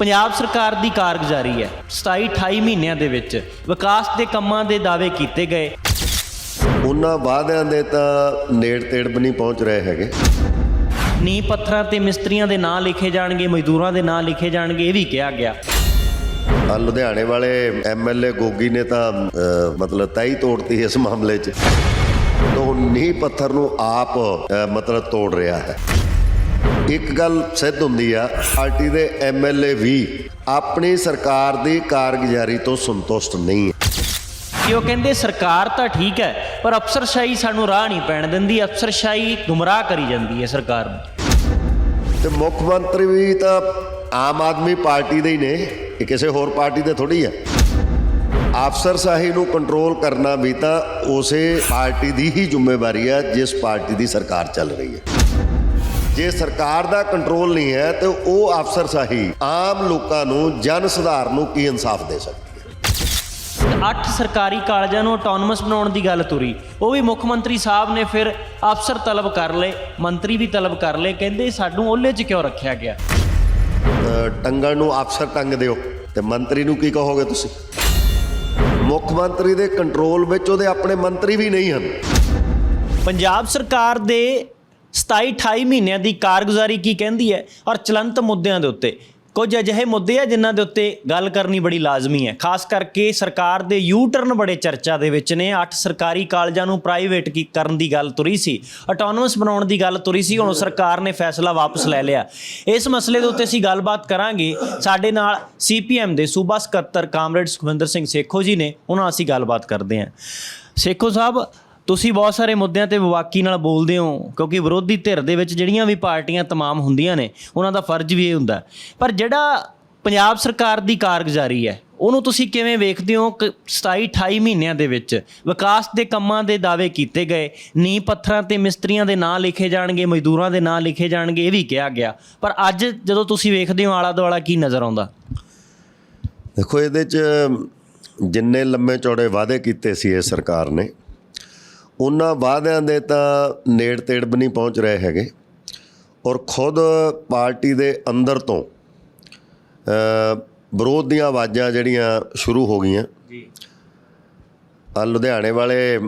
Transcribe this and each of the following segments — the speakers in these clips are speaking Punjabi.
ਪੰਜਾਬ ਸਰਕਾਰ ਦੀ ਕਾਰਗੁਜ਼ਾਰੀ ਹੈ। 27 28 ਮਹੀਨਿਆਂ ਦੇ ਵਿੱਚ ਵਿਕਾਸ ਦੇ ਕੰਮਾਂ ਦੇ ਦਾਅਵੇ ਕੀਤੇ ਗਏ। ਉਹਨਾਂ ਵਾਅਦਿਆਂ ਦੇ ਤਾਂ ਨੇੜ ਤੇੜ ਵੀ ਨਹੀਂ ਪਹੁੰਚ ਰਹੇ ਹੈਗੇ। ਨੀਂਹ ਪੱਥਰਾਂ ਤੇ ਮਿਸਤਰੀਆਂ ਦੇ ਨਾਂ ਲਿਖੇ ਜਾਣਗੇ ਮਜ਼ਦੂਰਾਂ ਦੇ ਨਾਂ ਲਿਖੇ ਜਾਣਗੇ ਇਹ ਵੀ ਕਿਹਾ ਗਿਆ। ਆ ਲੁਧਿਆਣੇ ਵਾਲੇ ਐਮਐਲਏ ਗੋਗੀ ਨੇ ਤਾਂ ਮਤਲਬ ਤੈਈ ਤੋੜਤੀ ਇਸ ਮਾਮਲੇ 'ਚ। ਤੋਂ ਨੀਂਹ ਪੱਥਰ ਨੂੰ ਆਪ ਮਤਲਬ ਤੋੜ ਰਿਹਾ ਹੈ। ਇੱਕ ਗੱਲ ਸਿੱਧ ਹੁੰਦੀ ਆ ਪਾਰਟੀ ਦੇ ਐਮਐਲਏ ਵੀ ਆਪਣੀ ਸਰਕਾਰ ਦੀ ਕਾਰਗੁਜ਼ਾਰੀ ਤੋਂ ਸੰਤੁਸ਼ਟ ਨਹੀਂ ਹੈ। ਕਿ ਉਹ ਕਹਿੰਦੇ ਸਰਕਾਰ ਤਾਂ ਠੀਕ ਹੈ ਪਰ ਅਫਸਰਸ਼ਾਹੀ ਸਾਨੂੰ ਰਾਹ ਨਹੀਂ ਪੈਣ ਦਿੰਦੀ ਅਫਸਰਸ਼ਾਹੀ ਗੁੰਮਰਾਹ ਕਰੀ ਜਾਂਦੀ ਹੈ ਸਰਕਾਰ ਨੂੰ। ਤੇ ਮੁੱਖ ਮੰਤਰੀ ਵੀ ਤਾਂ ਆਮ ਆਦਮੀ ਪਾਰਟੀ ਦੇ ਹੀ ਨੇ ਇਹ ਕਿਸੇ ਹੋਰ ਪਾਰਟੀ ਦੇ ਥੋੜੀ ਆ ਅਫਸਰਸ਼ਾਹੀ ਨੂੰ ਕੰਟਰੋਲ ਕਰਨਾ ਵੀ ਤਾਂ ਉਸੇ ਪਾਰਟੀ ਦੀ ਹੀ ਜ਼ਿੰਮੇਵਾਰੀ ਹੈ ਜਿਸ ਪਾਰਟੀ ਦੀ ਸਰਕਾਰ ਚੱਲ ਰਹੀ ਹੈ। ਜੇ ਸਰਕਾਰ ਦਾ ਕੰਟਰੋਲ ਨਹੀਂ ਹੈ ਤੇ ਉਹ ਅਫਸਰਸ਼ਾਹੀ ਆਮ ਲੋਕਾਂ ਨੂੰ ਜਨ ਸੁਧਾਰ ਨੂੰ ਕੀ ਇਨਸਾਫ ਦੇ ਸਕਦੀ ਅੱਠ ਸਰਕਾਰੀ ਕਾਲਜਾਂ ਨੂੰ ਆਟੋਨਮਸ ਬਣਾਉਣ ਦੀ ਗੱਲ ਤੁਰੀ। ਉਹ ਵੀ ਮੁੱਖ ਮੰਤਰੀ ਸਾਹਿਬ ਨੇ ਫਿਰ ਅਫਸਰ ਤਲਬ ਕਰ ਲਏ ਮੰਤਰੀ ਵੀ ਤਲਬ ਕਰ ਲਏ ਕਹਿੰਦੇ ਸਾਨੂੰ ਉਹਲੇ 'ਚ ਕਿਉਂ ਰੱਖਿਆ ਗਿਆ? ਟੰਗਣ ਨੂੰ ਅਫਸਰ ਟੰਗ ਦਿਓ ਤੇ ਮੰਤਰੀ ਨੂੰ ਕੀ ਕਹੋਗੇ ਤੁਸੀਂ? ਮੁੱਖ ਮੰਤਰੀ ਦੇ ਕੰਟਰੋਲ ਵਿੱਚ ਉਹਦੇ ਆਪਣੇ ਮੰਤਰੀ ਵੀ ਨਹੀਂ ਹਨ। ਪੰਜਾਬ ਸਰਕਾਰ ਦੇ 27 28 ਮਹੀਨਿਆਂ ਦੀ ਕਾਰਗੁਜ਼ਾਰੀ ਕੀ ਕਹਿੰਦੀ ਹੈ ਔਰ ਚਲੰਤ ਮੁੱਦਿਆਂ ਦੇ ਉੱਤੇ। ਕੁਝ ਅਜਿਹੇ ਮੁੱਦੇ ਆ ਜਿਨ੍ਹਾਂ ਦੇ ਉੱਤੇ ਗੱਲ ਕਰਨੀ ਬੜੀ ਲਾਜ਼ਮੀ ਹੈ। ਖਾਸ ਕਰਕੇ ਸਰਕਾਰ ਦੇ ਯੂ ਟਰਨ ਬੜੇ ਚਰਚਾ ਦੇ ਵਿੱਚ ਨੇ। ਅੱਠ ਸਰਕਾਰੀ ਕਾਲਜਾਂ ਨੂੰ ਪ੍ਰਾਈਵੇਟ ਕੀ ਕਰਨ ਦੀ ਗੱਲ ਤੁਰੀ ਸੀ। ਆਟੋਨਮਸ ਬਣਾਉਣ ਦੀ ਗੱਲ ਤੁਰੀ ਸੀ। ਹੁਣ ਸਰਕਾਰ ਨੇ ਫੈਸਲਾ ਵਾਪਸ ਲੈ ਲਿਆ। ਇਸ ਮਸਲੇ ਦੇ ਉੱਤੇ ਅਸੀਂ ਗੱਲਬਾਤ ਕਰਾਂਗੇ। ਸਾਡੇ ਨਾਲ ਸੀਪੀਐਮ ਦੇ ਸੂਬਾ ਸਕੱਤਰ ਕਾਮਰੇਡ ਸੁਖਵਿੰਦਰ ਸਿੰਘ ਸੇਖੋ ਜੀ ਨੇ। ਉਹਨਾਂ ਅਸੀਂ ਗੱਲਬਾਤ ਕਰਦੇ ਹਾਂ। ਸੇਖੋ ਸਾਹਿਬ ਤੁਸੀਂ ਬਹੁਤ ਸਾਰੇ ਮੁੱਦਿਆਂ ਤੇ ਵਿਵਾਕੀ ਨਾਲ ਬੋਲਦੇ ਹੋ, ਕਿਉਂਕਿ ਵਿਰੋਧੀ ਧਿਰ ਦੇ ਵਿੱਚ ਜਿਹੜੀਆਂ ਵੀ ਪਾਰਟੀਆਂ ਤਮਾਮ ਹੁੰਦੀਆਂ ਨੇ, ਉਹਨਾਂ ਦਾ ਫਰਜ਼ ਵੀ ਇਹ ਹੁੰਦਾ। ਪਰ ਜਿਹੜਾ ਪੰਜਾਬ ਸਰਕਾਰ ਦੀ ਕਾਰਗੁਜ਼ਾਰੀ ਹੈ, ਉਹਨੂੰ ਤੁਸੀਂ ਕਿਵੇਂ ਵੇਖਦੇ ਹੋ ਕਿ 27 28 ਮਹੀਨਿਆਂ ਦੇ ਵਿੱਚ ਵਿਕਾਸ ਦੇ ਕੰਮਾਂ ਦੇ ਦਾਅਵੇ ਕੀਤੇ ਗਏ, ਨੀਂਹ ਪੱਥਰਾਂ ਤੇ ਮਿਸਤਰੀਆਂ ਦੇ ਨਾਂ ਲਿਖੇ ਜਾਣਗੇ, ਮਜ਼ਦੂਰਾਂ ਦੇ ਨਾਂ ਲਿਖੇ ਜਾਣਗੇ, ਇਹ ਵੀ ਕਿਹਾ ਗਿਆ। ਪਰ ਅੱਜ ਜਦੋਂ ਤੁਸੀਂ ਵੇਖਦੇ ਹੋ ਆਲਾ ਦੁਆਲਾ ਕੀ ਨਜ਼ਰ ਆਉਂਦਾ? ਦੇਖੋ, ਇਹਦੇ 'ਚ ਜਿੰਨੇ ਲੰਮੇ ਚੌੜੇ ਵਾਅਦੇ ਕੀਤੇ ਸੀ ਇਹ ਸਰਕਾਰ ਨੇ ਉਹਨਾਂ ਵਾਅਦਿਆਂ ਦੇ ਤਾਂ ਨੇੜ ਤੇੜ ਵੀ ਨਹੀਂ ਪਹੁੰਚ ਰਹੇ ਹੈਗੇ। ਔਰ ਖੁਦ ਪਾਰਟੀ ਦੇ ਅੰਦਰ ਤੋਂ ਅ, ਵਿਰੋਧ ਦੀਆਂ ਆਵਾਜ਼ਾਂ ਜਿਹੜੀਆਂ ਸ਼ੁਰੂ ਹੋ ਗਈਆਂ। ਜੀ। ਆ ਲੁਧਿਆਣੇ ਵਾਲੇ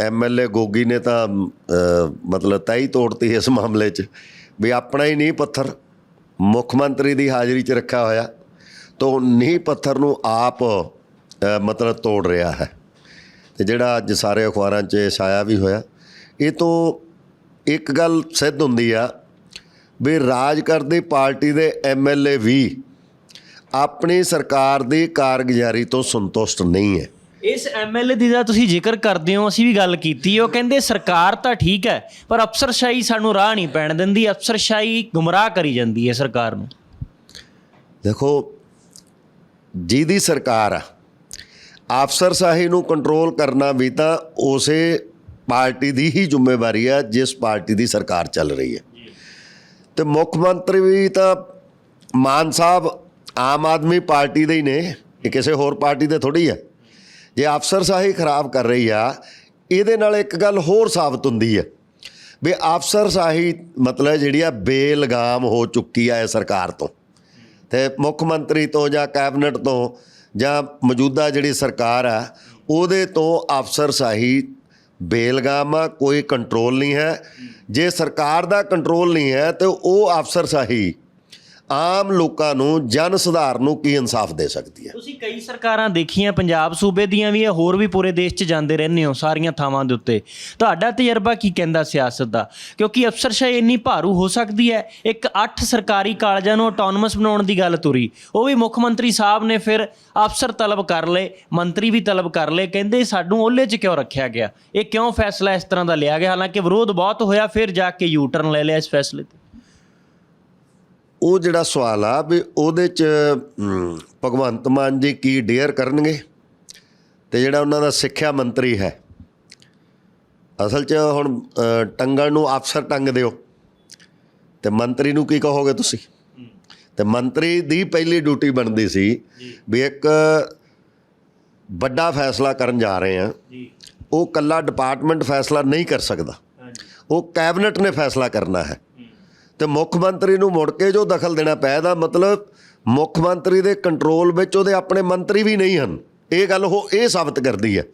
ਐਮਐਲਏ ਗੋਗੀ ਨੇ ਤਾਂ ਮਤਲਬ ਤੈਈ ਤੋੜਤੀ ਇਸ ਮਾਮਲੇ 'ਚ ਵੀ ਆਪਣਾ ਹੀ ਨਹੀਂ ਪੱਥਰ ਮੁੱਖ ਮੰਤਰੀ ਦੀ ਹਾਜ਼ਰੀ 'ਚ ਰੱਖਿਆ ਹੋਇਆ। ਤੋਂ ਨੀਂਹ ਪੱਥਰ ਨੂੰ ਆਪ ਮਤਲਬ ਤੋੜ ਰਿਹਾ ਹੈ। ਤੇ ਜਿਹੜਾ ਅੱਜ ਸਾਰੇ ਅਖਬਾਰਾਂ 'ਚ ਛਾਇਆ ਵੀ ਹੋਇਆ ਇਹ ਤੋਂ ਇੱਕ ਗੱਲ ਸਿੱਧ ਹੁੰਦੀ ਆ ਵੀ ਰਾਜ ਕਰਦੀ ਪਾਰਟੀ ਦੇ ਐਮਐਲਏ ਵੀ ਆਪਣੀ ਸਰਕਾਰ ਦੀ ਕਾਰਗੁਜ਼ਾਰੀ ਤੋਂ ਸੰਤੁਸ਼ਟ ਨਹੀਂ ਹੈ। ਇਸ ਐਮਐਲਏ ਦੀ ਦਾ ਤੁਸੀਂ ਜ਼ਿਕਰ ਕਰਦੇ ਹੋ ਅਸੀਂ ਵੀ ਗੱਲ ਕੀਤੀ ਉਹ ਕਹਿੰਦੇ ਸਰਕਾਰ ਤਾਂ ਠੀਕ ਹੈ ਪਰ ਅਫਸਰਸ਼ਾਹੀ ਸਾਨੂੰ ਰਾਹ ਨਹੀਂ ਪੈਣ ਦਿੰਦੀ ਅਫਸਰਸ਼ਾਹੀ ਗੁੰਮਰਾਹ ਕਰੀ ਜਾਂਦੀ ਹੈ ਸਰਕਾਰ ਨੂੰ। ਦੇਖੋ ਜਿਹਦੀ ਸਰਕਾਰ ਆ ਅਫਸਰਸ਼ਾਹੀ ਨੂੰ ਕੰਟਰੋਲ ਕਰਨਾ ਵੀ ਤਾਂ ਉਸੇ ਪਾਰਟੀ ਦੀ ਹੀ ਜ਼ਿੰਮੇਵਾਰੀ ਆ, ਜਿਸ ਪਾਰਟੀ ਦੀ ਸਰਕਾਰ ਚੱਲ ਰਹੀ ਹੈ। ਤੇ ਮੁੱਖ ਮੰਤਰੀ ਵੀ ਤਾਂ ਮਾਨ ਸਾਹਿਬ ਆਮ ਆਦਮੀ ਪਾਰਟੀ ਦੇ ਹੀ ਨੇ, ਇਹ ਕਿਸੇ ਹੋਰ ਪਾਰਟੀ ਦੇ ਥੋੜੀ ਹੈ ਜੇ ਅਫਸਰਸ਼ਾਹੀ ਖਰਾਬ ਕਰ ਰਹੀ ਆ, ਇਹਦੇ ਨਾਲ ਇੱਕ ਗੱਲ ਹੋਰ ਸਾਬਤ ਹੁੰਦੀ ਹੈ ਵੀ ਅਫਸਰਸ਼ਾਹੀ ਮਤਲਬ ਜਿਹੜੀ ਆ ਬੇਲਗਾਮ ਹੋ ਚੁੱਕੀ ਆ ਇਹ ਸਰਕਾਰ ਤੋਂ। ਤੇ ਮੁੱਖ ਮੰਤਰੀ ਤੋਂ ਜਾਂ ਕੈਬਨਿਟ ਤੋਂ ਜਾਂ ਮੌਜੂਦਾ ਜਿਹੜੀ ਸਰਕਾਰ ਆ, ਉਹਦੇ ਤੋਂ ਅਫਸਰਸ਼ਾਹੀ ਬੇਲਗਾਮ ਆ, ਕੋਈ ਕੰਟਰੋਲ ਨਹੀਂ ਹੈ। ਜੇ ਸਰਕਾਰ ਦਾ ਕੰਟਰੋਲ ਨਹੀਂ ਹੈ, ਤੇ ਉਹ ਅਫਸਰਸ਼ਾਹੀ ਆਮ ਲੋਕਾਂ ਨੂੰ ਜਨ ਸੁਧਾਰ ਨੂੰ ਕੀ ਇਨਸਾਫ ਦੇ ਸਕਦੀ ਹੈ? ਤੁਸੀਂ ਕਈ ਸਰਕਾਰਾਂ ਦੇਖੀਆਂ, ਪੰਜਾਬ ਸੂਬੇ ਦੀਆਂ ਵੀ ਹੈ, ਹੋਰ ਵੀ ਪੂਰੇ ਦੇਸ਼ 'ਚ ਜਾਂਦੇ ਰਹਿੰਦੇ ਹੋ ਸਾਰੀਆਂ ਥਾਵਾਂ ਦੇ ਉੱਤੇ। ਤੁਹਾਡਾ ਤਜਰਬਾ ਕੀ ਕਹਿੰਦਾ ਸਿਆਸਤ ਦਾ? ਕਿਉਂਕਿ ਅਫਸਰਸ਼ਾਹੀ ਇੰਨੀ ਭਾਰੂ ਹੋ ਸਕਦੀ ਹੈ, ਇੱਕ ਅੱਠ ਸਰਕਾਰੀ ਕਾਲਜਾਂ ਨੂੰ ਆਟੋਨਮਸ ਬਣਾਉਣ ਦੀ ਗੱਲ ਤੁਰੀ। ਉਹ ਵੀ ਮੁੱਖ ਮੰਤਰੀ ਸਾਹਿਬ ਨੇ ਫਿਰ ਅਫਸਰ ਤਲਬ ਕਰ ਲਏ, ਮੰਤਰੀ ਵੀ ਤਲਬ ਕਰ ਲਏ, ਕਹਿੰਦੇ ਸਾਨੂੰ ਉਹਲੇ 'ਚ ਕਿਉਂ ਰੱਖਿਆ ਗਿਆ? ਇਹ ਕਿਉਂ ਫੈਸਲਾ ਇਸ ਤਰ੍ਹਾਂ ਦਾ ਲਿਆ ਗਿਆ? ਹਾਲਾਂਕਿ ਵਿਰੋਧ ਬਹੁਤ ਹੋਇਆ, ਫਿਰ ਜਾ ਕੇ ਯੂ ਟਰਨ ਲੈ ਲਿਆ ਇਸ ਫੈਸਲੇ ਤੇ। ਉਹ ਜਿਹੜਾ ਸਵਾਲ ਆ ਵੀ ਉਹਦੇ ਚ ਭਗਵੰਤ ਮਾਨ ਜੀ ਕੀ ਡੇਅਰ ਕਰਨਗੇ? ਤੇ ਜਿਹੜਾ ਉਹਨਾਂ ਦਾ ਸਿੱਖਿਆ ਮੰਤਰੀ ਹੈ ਅਸਲ 'ਚ ਹੁਣ ਟੰਗਣ ਨੂੰ ਅਫਸਰ ਟੰਗ ਦਿਓ। ਤੇ ਮੰਤਰੀ ਨੂੰ ਕੀ ਕਹੋਗੇ ਤੁਸੀਂ? ਤੇ ਮੰਤਰੀ ਦੀ ਪਹਿਲੀ ਡਿਊਟੀ ਬਣਦੀ ਸੀ ਵੀ ਇੱਕ ਵੱਡਾ ਫੈਸਲਾ ਕਰਨ ਜਾ ਰਹੇ ਆ। ਉਹ ਕੱਲਾ ਡਿਪਾਰਟਮੈਂਟ ਫੈਸਲਾ ਨਹੀਂ ਕਰ ਸਕਦਾ। ਉਹ ਕੈਬਨਿਟ ਨੇ ਫੈਸਲਾ ਕਰਨਾ ਹੈ। ਤੇ ਮੁੱਖ ਮੰਤਰੀ ਨੂੰ ਮੁੜ ਕੇ ਜੋ ਦਖਲ ਦੇਣਾ ਪਿਆ ਇਹਦਾ ਮਤਲਬ ਮੁੱਖ ਮੰਤਰੀ ਦੇ ਕੰਟਰੋਲ ਵਿੱਚ ਉਹਦੇ ਆਪਣੇ ਮੰਤਰੀ ਵੀ ਨਹੀਂ ਹਨ। ਇਹ ਗੱਲ ਉਹ ਇਹ ਸਾਬਤ ਕਰਦੀ ਹੈ।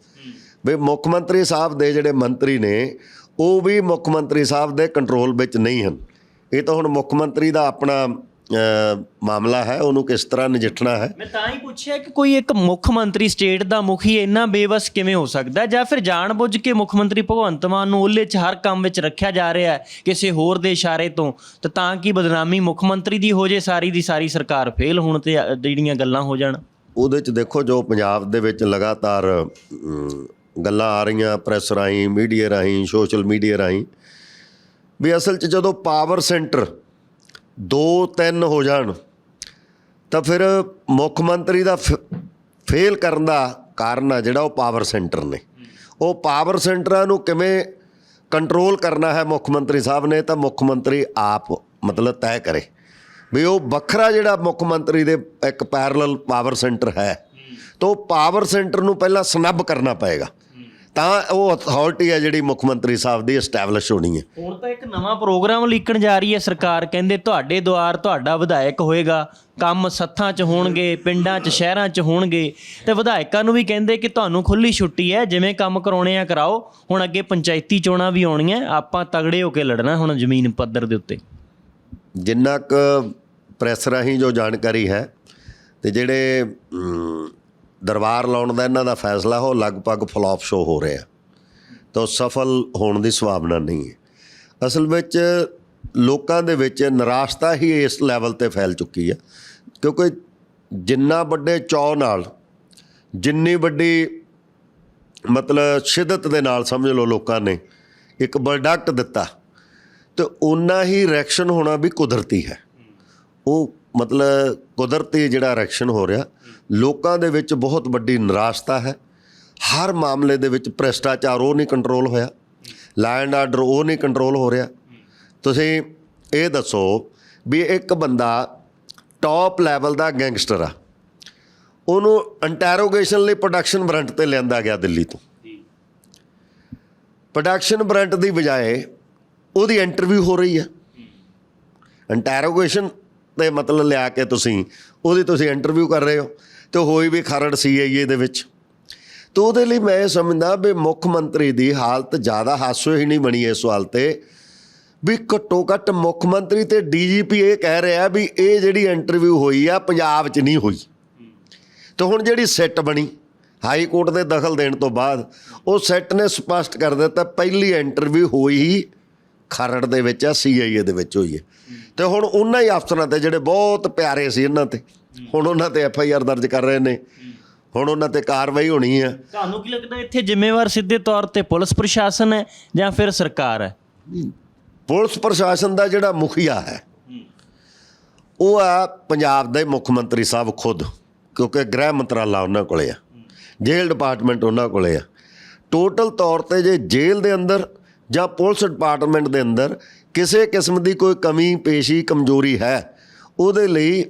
ਵੀ ਮੁੱਖ ਮੰਤਰੀ ਸਾਹਿਬ ਦੇ ਜਿਹੜੇ ਮੰਤਰੀ ਨੇ, ਉਹ ਵੀ ਮੁੱਖ ਮੰਤਰੀ ਸਾਹਿਬ ਦੇ ਕੰਟਰੋਲ ਵਿੱਚ ਨਹੀਂ ਹਨ। ਇਹ ਤਾਂ ਹੁਣ ਮੁੱਖ ਮੰਤਰੀ ਦਾ ਆਪਣਾ ਮਾਮਲਾ ਹੈ ਉਹਨੂੰ ਕਿਸ ਤਰ੍ਹਾਂ ਨਜਿੱਠਣਾ ਹੈ? ਮੈਂ ਤਾਂ ਹੀ ਪੁੱਛਿਆ ਕਿ ਕੋਈ ਇੱਕ ਮੁੱਖ ਮੰਤਰੀ ਸਟੇਟ ਦਾ ਮੁਖੀ ਇੰਨਾ ਬੇਵਸ ਕਿਵੇਂ ਹੋ ਸਕਦਾ? ਜਾਂ ਫਿਰ ਜਾਣਬੁੱਝ ਕੇ ਮੁੱਖ ਮੰਤਰੀ ਭਗਵੰਤ ਮਾਨ ਨੂੰ ਉਹਲੇ 'ਚ ਹਰ ਕੰਮ ਵਿੱਚ ਰੱਖਿਆ ਜਾ ਰਿਹਾ ਹੈ ਕਿਸੇ ਹੋਰ ਦੇ ਇਸ਼ਾਰੇ ਤੋਂ? ਤੇ ਤਾਂ ਕਿ ਬਦਨਾਮੀ ਮੁੱਖ ਮੰਤਰੀ ਦੀ ਹੋ ਜੇ ਸਾਰੀ ਦੀ ਸਾਰੀ ਸਰਕਾਰ ਫੇਲ ਹੋਣ ਤੇ ਜਿਹੜੀਆਂ ਗੱਲਾਂ ਹੋ ਜਾਣ? ਉਹਦੇ ਚ ਦੇਖੋ ਜੋ ਪੰਜਾਬ ਦੇ ਵਿੱਚ ਲਗਾਤਾਰ ਗੱਲਾਂ ਆ ਰਹੀਆਂ ਪ੍ਰੈਸ ਰਾਹੀਂ ਮੀਡੀਆ ਰਾਹੀਂ ਸੋਸ਼ਲ ਮੀਡੀਆ ਰਾਹੀਂ ਵੀ ਅਸਲ 'ਚ ਜਦੋਂ ਪਾਵਰ ਸੈਂਟਰ ਦੋ ਤਿੰਨ ਹੋ ਜਾਣ, ਤਾਂ ਫਿਰ ਮੁੱਖ ਮੰਤਰੀ ਦਾ ਫੇਲ ਕਰਨ ਦਾ ਕਾਰਨ ਆ ਜਿਹੜਾ ਉਹ ਪਾਵਰ ਸੈਂਟਰ ਨੇ। ਉਹ ਪਾਵਰ ਸੈਂਟਰਾਂ ਨੂੰ ਕਿਵੇਂ ਕੰਟਰੋਲ ਕਰਨਾ ਹੈ ਮੁੱਖ ਮੰਤਰੀ ਸਾਹਿਬ ਨੇ, ਤਾਂ ਮੁੱਖ ਮੰਤਰੀ ਆਪ ਮਤਲਬ ਤੈਅ ਕਰੇ। ਵੀ ਉਹ ਵੱਖਰਾ ਜਿਹੜਾ ਮੁੱਖ ਮੰਤਰੀ ਦੇ ਇੱਕ ਪੈਰਲਲ ਪਾਵਰ ਸੈਂਟਰ ਹੈ, ਤਾਂ ਉਹ ਪਾਵਰ ਸੈਂਟਰ ਨੂੰ ਪਹਿਲਾਂ ਸਨੱਬ ਕਰਨਾ ਪਏਗਾ। ਤਾਂ ਉਹ ਅਥਾਰਟੀ ਹੈ ਜਿਹੜੀ ਮੁੱਖ ਮੰਤਰੀ ਸਾਹਿਬ ਦੀ ਐਸਟੈਬਲਿਸ਼ ਹੋਣੀ ਹੈ। ਹੁਣ ਤਾਂ ਇੱਕ ਨਵਾਂ ਪ੍ਰੋਗਰਾਮ ਲੀਕਣ ਜਾ ਰਹੀ ਹੈ ਸਰਕਾਰ ਕਹਿੰਦੇ ਤੁਹਾਡੇ ਦੁਆਰ ਤੁਹਾਡਾ ਵਿਧਾਇਕ ਹੋਏਗਾ ਕੰਮ ਸੱਥਾਂ 'ਚ ਹੋਣਗੇ ਪਿੰਡਾਂ 'ਚ ਸ਼ਹਿਰਾਂ 'ਚ ਹੋਣਗੇ ਤੇ ਵਿਧਾਇਕਾਂ ਨੂੰ ਵੀ ਕਹਿੰਦੇ ਕਿ ਤੁਹਾਨੂੰ ਖੁੱਲੀ ਛੁੱਟੀ ਹੈ ਜਿਵੇਂ ਕੰਮ ਕਰਾਉਣੇ ਆ ਕਰਾਓ ਹੁਣ ਅੱਗੇ ਪੰਚਾਇਤੀ ਚੋਣਾਂ ਵੀ ਆਉਣੀਆਂ ਆਪਾਂ ਤਗੜੇ ਹੋ ਕੇ ਲੜਨਾ ਹੁਣ ਜ਼ਮੀਨ ਪੱਧਰ ਦੇ ਉੱਤੇ। ਜਿੰਨਾ ਕੁ ਪ੍ਰੈਸ ਰਾਹੀਂ ਜੋ ਜਾਣਕਾਰੀ ਹੈ ਤੇ ਜਿਹੜੇ ਦਰਬਾਰ ਲਾਉਣ ਦਾ ਇਹਨਾਂ ਦਾ ਫੈਸਲਾ, ਉਹ ਲਗਭਗ ਫਲॉप ਸ਼ੋ ਹੋ ਰਿਹਾ ਤਾਂ ਉਹ ਸਫਲ ਹੋਣ ਦੀ ਸੰਭਾਵਨਾ ਨਹੀਂ ਹੈ। ਅਸਲ ਵਿੱਚ ਲੋਕਾਂ ਦੇ ਵਿੱਚ ਨਿਰਾਸ਼ਤਾ ਹੀ ਇਸ ਲੈਵਲ ਤੇ ਫੈਲ ਚੁੱਕੀ ਆ। ਕਿਉਂਕਿ ਜਿੰਨਾ ਵੱਡੇ ਚੌ ਨਾਲ, ਜਿੰਨੀ ਵੱਡੀ ਮਤਲਬ ਸ਼ਿੱਦਤ ਦੇ ਨਾਲ ਸਮਝ ਲਓ ਲੋਕਾਂ ਨੇ ਇੱਕ ਵਰਡਕਟ ਦਿੱਤਾ, ਤੇ ਉਨਾ ਹੀ ਰਿਐਕਸ਼ਨ ਹੋਣਾ ਵੀ ਕੁਦਰਤੀ ਹੈ। ਉਹ ਮਤਲਬ ਕੁਦਰਤੀ ਜਿਹੜਾ ਰਿਐਕਸ਼ਨ ਹੋ ਰਿਹਾ, ਲੋਕਾਂ ਦੇ ਵਿੱਚ ਬਹੁਤ ਵੱਡੀ ਨਿਰਾਸ਼ਤਾ ਹੈ। ਹਰ ਮਾਮਲੇ ਦੇ ਵਿੱਚ ਭ੍ਰਿਸ਼ਟਾਚਾਰ ਉਹ ਨਹੀਂ ਕੰਟਰੋਲ ਹੋਇਆ। ਲੈਂਡ ਆਰਡਰ ਉਹ ਨਹੀਂ ਕੰਟਰੋਲ ਹੋ ਰਿਹਾ। ਤੁਸੀਂ ਇਹ ਦੱਸੋ ਵੀ ਇੱਕ ਬੰਦਾ ਟੌਪ ਲੈਵਲ ਦਾ ਗੈਂਗਸਟਰ ਆ। ਉਹਨੂੰ ਇੰਟਰੋਗੇਸ਼ਨ ਲਈ ਪ੍ਰੋਡਕਸ਼ਨ ਵਾਰੰਟ ਤੇ ਲਿਆਂਦਾ ਗਿਆ ਦਿੱਲੀ ਤੋਂ। ਪ੍ਰੋਡਕਸ਼ਨ ਵਾਰੰਟ ਦੀ ਬਜਾਏ ਉਹਦੀ ਇੰਟਰਵਿਊ ਹੋ ਰਹੀ ਹੈ। ਇੰਟਰੋਗੇਸ਼ਨ ਤੇ ਮਤਲਬ ਲਿਆ ਕੇ ਤੁਸੀਂ, ਉਹਦੀ ਤੁਸੀਂ ਇੰਟਰਵਿਊ ਕਰ ਰਹੇ ਹੋ ਤੇ ਹੋਈ ਵੀ ਖਰੜ ਸੀਆਈਏ ਦੇ ਵਿੱਚ। ਤੇ ਉਹਦੇ ਲਈ ਮੈਂ ਇਹ ਸਮਝਦਾ ਵੀ ਮੁੱਖ ਮੰਤਰੀ ਦੀ ਹਾਲਤ ਜ਼ਿਆਦਾ ਹਾਸੋ ਹੀ ਨਹੀਂ ਬਣੀ ਇਸ ਸਵਾਲ ਤੇ, ਵੀ ਘੱਟੋ ਘੱਟ ਮੁੱਖ ਮੰਤਰੀ ਤੇ ਡੀਜੀਪੀ ਇਹ ਕਹਿ ਰਿਹਾ ਵੀ ਇਹ ਜਿਹੜੀ ਇੰਟਰਵਿਊ ਹੋਈ ਆ ਪੰਜਾਬ 'ਚ ਨਹੀਂ ਹੋਈ। ਤੇ ਹੁਣ ਜਿਹੜੀ ਸੈੱਟ ਬਣੀ ਹਾਈ ਕੋਰਟ ਦੇ ਦਖਲ ਦੇਣ ਤੋਂ ਬਾਅਦ, ਉਹ ਸੈੱਟ ਨੇ ਸਪਸ਼ਟ ਕਰ ਦਿੱਤਾ, ਪਹਿਲੀ ਇੰਟਰਵਿਊ ਹੋਈ ਹੀ ਖਰੜ ਦੇ ਵਿੱਚ ਆ ਸੀਆਈਏ ਦੇ ਵਿੱਚ ਹੋਈ ਹੈ। ਤੇ ਹੁਣ ਉਹਨਾਂ ਹੀ ਅਫਸਰਾਂ ਤੇ ਜਿਹੜੇ ਬਹੁਤ ਪਿਆਰੇ ਸੀ ਇਹਨਾਂ ਤੇ। ਹੁਣ ਉਹਨਾਂ ਤੇ ਐਫ ਆਈ ਆਰ ਦਰਜ ਕਰ ਰਹੇ ਨੇ। ਹੁਣ ਉਹਨਾਂ ਤੇ ਕਾਰਵਾਈ ਹੋਣੀ ਹੈ ਤੁਹਾਨੂੰ ਕੀ ਲੱਗਦਾ ਇੱਥੇ ਜ਼ਿੰਮੇਵਾਰ ਸਿੱਧੇ ਤੌਰ ਤੇ ਪੁਲਿਸ ਪ੍ਰਸ਼ਾਸਨ ਹੈ ਜਾਂ ਫਿਰ ਸਰਕਾਰ ਹੈ? ਪੁਲਿਸ ਪ੍ਰਸ਼ਾਸਨ ਦਾ ਜਿਹੜਾ ਮੁਖੀਆ ਹੈ ਉਹ ਆ ਪੰਜਾਬ ਦੇ ਮੁੱਖ ਮੰਤਰੀ ਸਾਹਿਬ ਖੁਦ ਕਿਉਂਕਿ ਗ੍ਰਹਿ ਮੰਤਰਾਲਾ ਉਹਨਾਂ ਕੋਲੇ ਆ। ਜੇਲ੍ਹ ਡਿਪਾਰਟਮੈਂਟ ਉਹਨਾਂ ਕੋਲੇ ਆ। ਟੋਟਲ ਤੌਰ ਤੇ ਜੇ ਜੇਲ੍ਹ ਦੇ ਅੰਦਰ ਜਾਂ ਪੁਲਿਸ ਡਿਪਾਰਟਮੈਂਟ ਦੇ ਅੰਦਰ ਕਿਸੇ ਕਿਸਮ ਦੀ ਕੋਈ ਕਮੀ, ਪੇਸ਼ੀ, ਕਮਜ਼ੋਰੀ ਹੈ, ਉਹਦੇ ਲਈ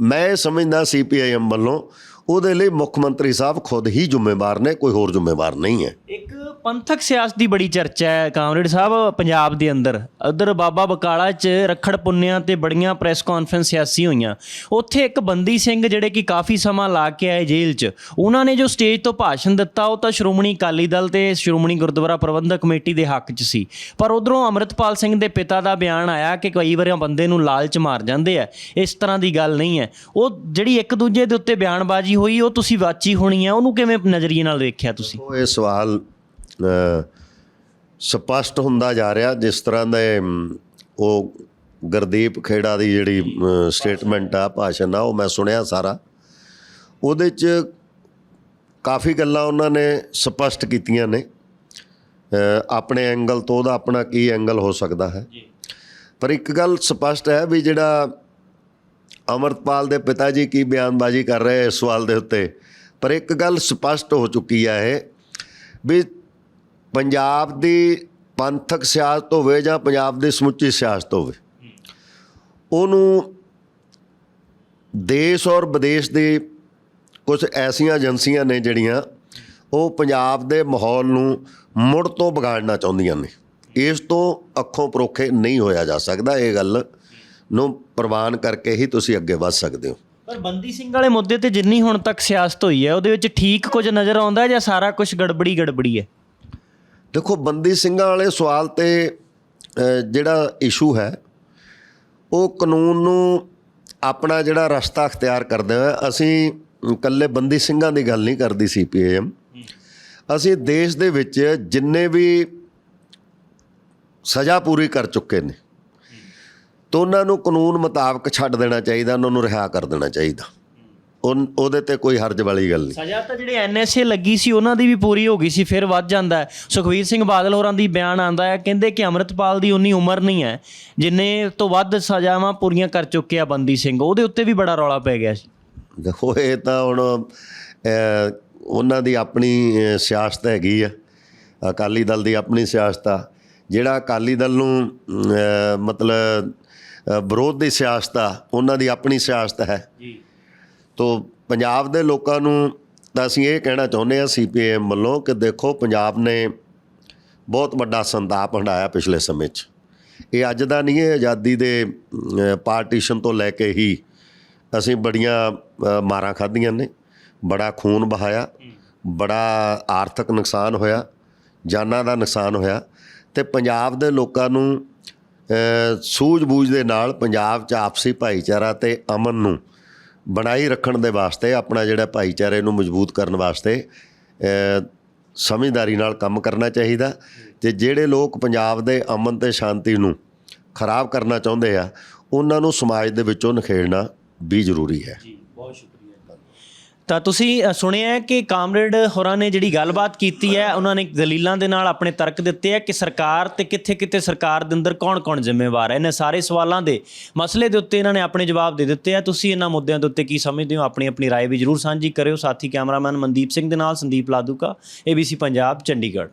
ਮੈਂ ਇਹ ਸਮਝਦਾ ਸੀਪੀਆਈਐਮ ਵੱਲੋਂ, ਉਹਦੇ ਲਈ ਮੁੱਖ ਮੰਤਰੀ ਸਾਹਿਬ ਖੁਦ ਹੀ ਜ਼ਿੰਮੇਵਾਰ ਨੇ, ਕੋਈ ਹੋਰ ਜ਼ਿੰਮੇਵਾਰ ਨਹੀਂ ਹੈ। ਇੱਕ ਪੰਥਕ ਸਿਆਸਤ ਦੀ ਬੜੀ ਚਰਚਾ ਹੈ ਕਾਮਰੇਡ ਸਾਹਿਬ, ਪੰਜਾਬ ਦੇ ਅੰਦਰ। ਉਧਰ ਬਾਬਾ ਬਕਾਲਾ 'ਚ ਰੱਖੜ ਪੁੰਨਿਆਂ ਤੇ ਬੜੀਆਂ ਪ੍ਰੈਸ ਕਾਨਫਰੰਸ ਸਿਆਸੀ ਹੋਈਆਂ। ਉੱਥੇ ਇੱਕ ਬੰਦੀ ਸਿੰਘ ਜਿਹੜੇ ਕਿ ਕਾਫੀ ਸਮਾਂ ਲਾ ਕੇ ਆਏ ਜੇਲ੍ਹ 'ਚ, ਉਹਨਾਂ ਨੇ ਜੋ ਸਟੇਜ ਤੋਂ ਭਾਸ਼ਣ ਦਿੱਤਾ, ਉਹ ਤਾਂ ਸ਼੍ਰੋਮਣੀ ਅਕਾਲੀ ਦਲ ਤੇ ਸ਼੍ਰੋਮਣੀ ਗੁਰਦੁਆਰਾ ਪ੍ਰਬੰਧਕ ਕਮੇਟੀ ਦੇ ਹੱਕ 'ਚ ਸੀ। ਪਰ ਉਧਰੋਂ ਅਮਰਿਤਪਾਲ ਸਿੰਘ ਦੇ ਪਿਤਾ ਦਾ ਬਿਆਨ ਆਇਆ ਕਿ ਕਈ ਵਾਰ ਬੰਦੇ ਨੂੰ ਲਾਲਚ ਮਾਰ ਜਾਂਦੇ ਆ, ਇਸ ਤਰ੍ਹਾਂ ਦੀ ਗੱਲ ਨਹੀਂ ਹੈ। ਉਹ ਜਿਹੜੀ ਇੱਕ ਦੂਜੇ ਦੇ ਉੱਤੇ ਬਿਆਨਬਾਜ਼ੀ ਹੋਈ, ਉਹ ਤੁਸੀਂ ਵਾਚੀ ਹੋਣੀ ਹੈ ਉਹਨੂੰ ਕਿਵੇਂ ਨਜ਼ਰੀਏ ਨਾਲ ਵੇਖਿਆ ਤੁਸੀਂ? ਉਹ ਇਹ ਸਵਾਲ ਸਪਸ਼ਟ ਹੁੰਦਾ ਜਾ ਰਿਹਾ ਜਿਸ ਤਰ੍ਹਾਂ ਦੇ ਉਹ ਗੁਰਦੀਪ ਖੇੜਾ ਦੀ ਜਿਹੜੀ ਸਟੇਟਮੈਂਟ ਆ ਭਾਸ਼ਣ ਆ ਉਹ ਮੈਂ ਸੁਣਿਆ ਸਾਰਾ। ਉਹਦੇ 'ਚ ਕਾਫੀ ਗੱਲਾਂ ਉਹਨਾਂ ਨੇ ਸਪਸ਼ਟ ਕੀਤੀਆਂ ਨੇ। ਆਪਣੇ ਐਂਗਲ ਤੋਂ ਉਹਦਾ ਆਪਣਾ ਕੀ ਐਂਗਲ ਹੋ ਸਕਦਾ ਹੈ। ਪਰ ਇੱਕ ਗੱਲ ਸਪਸ਼ਟ ਹੈ ਵੀ ਜਿਹੜਾ ਅਮਰਤਪਾਲ ਦੇ ਪਿਤਾ ਜੀ ਕੀ ਬਿਆਨਬਾਜ਼ੀ ਕਰ ਰਹੇ ਇਸ ਸਵਾਲ ਦੇ ਉੱਤੇ ਪਰ ਇੱਕ ਗੱਲ ਸਪਸ਼ਟ ਹੋ ਚੁੱਕੀ ਹੈ ਇਹ ਵੀ ਪੰਜਾਬ ਦੀ ਪੰਥਕ ਸਿਆਸਤ ਹੋਵੇ ਜਾਂ ਪੰਜਾਬ ਦੀ ਸਮੁੱਚੀ ਸਿਆਸਤ ਹੋਵੇ, ਉਹਨੂੰ ਦੇਸ਼ ਔਰ ਵਿਦੇਸ਼ ਦੇ ਕੁਝ ਐਸੀਆਂ ਏਜੰਸੀਆਂ ਨੇ ਜਿਹੜੀਆਂ ਉਹ ਪੰਜਾਬ ਦੇ ਮਾਹੌਲ ਨੂੰ ਮੁੜ ਤੋਂ ਵਿਗਾੜਨਾ ਚਾਹੁੰਦੀਆਂ ਨੇ। ਇਸ ਤੋਂ ਅੱਖੋਂ ਪਰੋਖੇ ਨਹੀਂ ਹੋਇਆ ਜਾ ਸਕਦਾ, ਇਹ ਗੱਲ ਨੂੰ ਪ੍ਰਵਾਨ ਕਰਕੇ ਹੀ ਤੁਸੀਂ ਅੱਗੇ ਵੱਧ ਸਕਦੇ ਹੋ। ਪਰ ਬੰਦੀ ਸਿੰਘ ਵਾਲੇ ਮੁੱਦੇ ਤੇ ਜਿੰਨੀ ਹੁਣ ਤੱਕ ਸਿਆਸਤ ਹੋਈ ਹੈ, ਉਹਦੇ ਵਿੱਚ ਠੀਕ ਕੁਝ ਨਜ਼ਰ ਆਉਂਦਾ ਜਾਂ ਸਾਰਾ ਕੁਝ ਗੜਬੜੀ ਗੜਬੜੀ ਹੈ? ਦੇਖੋ, ਬੰਦੀ ਸਿੰਘਾਂ ਵਾਲੇ ਸਵਾਲ ਤੇ ਜਿਹੜਾ ਇਸ਼ੂ ਹੈ, ਉਹ ਕਾਨੂੰਨ ਨੂੰ ਆਪਣਾ ਜਿਹੜਾ ਰਸਤਾ ਅਖਤਿਆਰ ਕਰਦੇ ਹੋਏ ਅਸੀਂ ਇਕੱਲੇ ਬੰਦੀ ਸਿੰਘਾਂ ਦੀ ਗੱਲ ਨਹੀਂ ਕਰਦੀ ਸੀਪੀਐਮ ਅਸੀਂ ਦੇਸ਼ ਦੇ ਵਿੱਚ ਜਿੰਨੇ ਵੀ ਸਜ਼ਾ ਪੂਰੀ ਕਰ ਚੁੱਕੇ ਨੇ, ਤਾਂ ਉਹਨਾਂ ਨੂੰ ਕਾਨੂੰਨ ਮੁਤਾਬਕ ਛੱਡ ਦੇਣਾ ਚਾਹੀਦਾ, ਉਹਨਾਂ ਨੂੰ ਰਿਹਾ ਕਰ ਦੇਣਾ ਚਾਹੀਦਾ। ਉਹ ਉਹਦੇ ਤੇ ਕੋਈ ਹਰਜ ਵਾਲੀ ਗੱਲ ਨਹੀਂ। ਸਜ਼ਾ ਤਾਂ ਜਿਹੜੇ ਐਨਐਸਏ ਲੱਗੀ ਸੀ ਉਹਨਾਂ ਦੀ ਵੀ ਪੂਰੀ ਹੋ ਗਈ ਸੀ ਫਿਰ ਵੱਧ ਜਾਂਦਾ ਹੈ। ਸੁਖਵੀਰ ਸਿੰਘ ਬਾਦਲ ਹੋਰਾਂ ਦੀ ਬਿਆਨ ਆਂਦਾ ਹੈ ਕਹਿੰਦੇ ਕਿ ਅੰਮ੍ਰਿਤਪਾਲ ਦੀ ਉਨੀ ਉਮਰ ਨਹੀਂ ਹੈ ਜਿੰਨੇ ਤੋਂ ਵੱਧ ਸਜ਼ਾਵਾਂ ਪੂਰੀਆਂ ਕਰ ਚੁੱਕਿਆ ਬੰਦੀ ਸਿੰਘ। ਉਹਦੇ ਉੱਤੇ ਵੀ ਬੜਾ ਰੌਲਾ ਪੈ ਗਿਆ ਸੀ। ਦੇਖੋ ਇਹ ਤਾਂ ਹੁਣ ਉਹਨਾਂ ਦੀ ਆਪਣੀ ਸਿਆਸਤ ਹੈਗੀ ਆ। ਅਕਾਲੀ ਦਲ ਦੀ ਆਪਣੀ ਸਿਆਸਤ ਆ। ਜਿਹੜਾ ਅਕਾਲੀ ਦਲ ਨੂੰ ਮਤਲਬ ਵਿਰੋਧ ਦੀ ਸਿਆਸਤ ਆ ਉਹਨਾਂ ਦੀ ਆਪਣੀ ਸਿਆਸਤ ਹੈ। ਜੀ। ਤੋ ਪੰਜਾਬ ਦੇ ਲੋਕਾਂ ਨੂੰ ਤਾਂ ਅਸੀਂ ਇਹ ਕਹਿਣਾ ਚਾਹੁੰਦੇ ਹਾਂ ਸੀਪੀਐਮ ਵੱਲੋਂ ਕਿ ਦੇਖੋ ਪੰਜਾਬ ਨੇ ਬਹੁਤ ਵੱਡਾ ਸੰਤਾਪ ਹੰਡਾਇਆ ਪਿਛਲੇ ਸਮੇਂ 'ਚ। ਇਹ ਅੱਜ ਦਾ ਨਹੀਂ ਹੈ ਆਜ਼ਾਦੀ ਦੇ ਪਾਰਟੀਸ਼ਨ ਤੋਂ ਲੈ ਕੇ ਹੀ ਅਸੀਂ ਬੜੀਆਂ ਮਾਰਾਂ ਖਾਧੀਆਂ ਨੇ। ਬੜਾ ਖੂਨ ਬਹਾਇਆ ਬੜਾ ਆਰਥਿਕ ਨੁਕਸਾਨ ਹੋਇਆ, ਜਾਨਾਂ ਦਾ ਨੁਕਸਾਨ ਹੋਇਆ ਤੇ ਪੰਜਾਬ ਦੇ ਲੋਕਾਂ ਨੂੰ ਸੂਝ-ਬੂਝ ਦੇ ਨਾਲ ਪੰਜਾਬ 'ਚ ਆਪਸੀ ਭਾਈਚਾਰਾ ਤੇ ਅਮਨ ਨੂੰ ਬਣਾਈ ਰੱਖਣ ਦੇ ਵਾਸਤੇ, ਆਪਣਾ ਜਿਹੜਾ ਭਾਈਚਾਰੇ ਨੂੰ ਮਜ਼ਬੂਤ ਕਰਨ ਵਾਸਤੇ ਸਮਝਦਾਰੀ ਨਾਲ ਕੰਮ ਕਰਨਾ ਚਾਹੀਦਾ। ਤੇ ਜਿਹੜੇ ਲੋਕ ਪੰਜਾਬ ਦੇ ਅਮਨ ਤੇ ਸ਼ਾਂਤੀ ਨੂੰ ਖਰਾਬ ਕਰਨਾ ਚਾਹੁੰਦੇ ਆ, ਉਹਨਾਂ ਨੂੰ ਸਮਾਜ ਦੇ ਵਿੱਚੋਂ ਨਿਖੇੜਨਾ ਵੀ ਜ਼ਰੂਰੀ ਹੈ। ਜੀ, ਬਹੁਤ ਸ਼ੁਕਰੀਆ ਤਾਂ ਤੁਸੀਂ ਅ, ਸੁਣਿਆ ਹੈ ਕਿ ਕਾਮਰੇਡ ਹੋਰਾਂ ਨੇ ਜਿਹੜੀ ਗੱਲਬਾਤ ਕੀਤੀ ਹੈ ਉਹਨਾਂ ਨੇ ਦਲੀਲਾਂ ਦੇ ਨਾਲ ਆਪਣੇ ਤਰਕ ਦਿੱਤੇ ਹੈ ਕਿ ਸਰਕਾਰ ਤੇ ਕਿੱਥੇ-ਕਿੱਥੇ ਸਰਕਾਰ ਦੇ ਅੰਦਰ ਕੌਣ-ਕੌਣ ਜ਼ਿੰਮੇਵਾਰ ਹੈ ਇਹਨਾਂ ਸਾਰੇ ਸਵਾਲਾਂ ਦੇ ਮਸਲੇ ਦੇ ਉੱਤੇ ਇਹਨਾਂ ਨੇ ਆਪਣੇ ਜਵਾਬ ਦੇ ਦਿੱਤੇ ਆ ਤੁਸੀਂ ਇਹਨਾਂ ਮੁੱਦਿਆਂ ਦੇ ਉੱਤੇ ਕੀ ਸਮਝਦੇ ਹੋ ਆਪਣੀ ਆਪਣੀ رائے ਵੀ ਜਰੂਰ ਸਾਂਝੀ ਕਰਿਓ ਸਾਥੀ ਕੈਮਰਾਮੈਨ ਮਨਦੀਪ ਸਿੰਘ ਦੇ ਨਾਲ ਸੰਦੀਪ ਲਾਦੂਕਾ ABC ਪੰਜਾਬ ਚੰਡੀਗੜ੍ਹ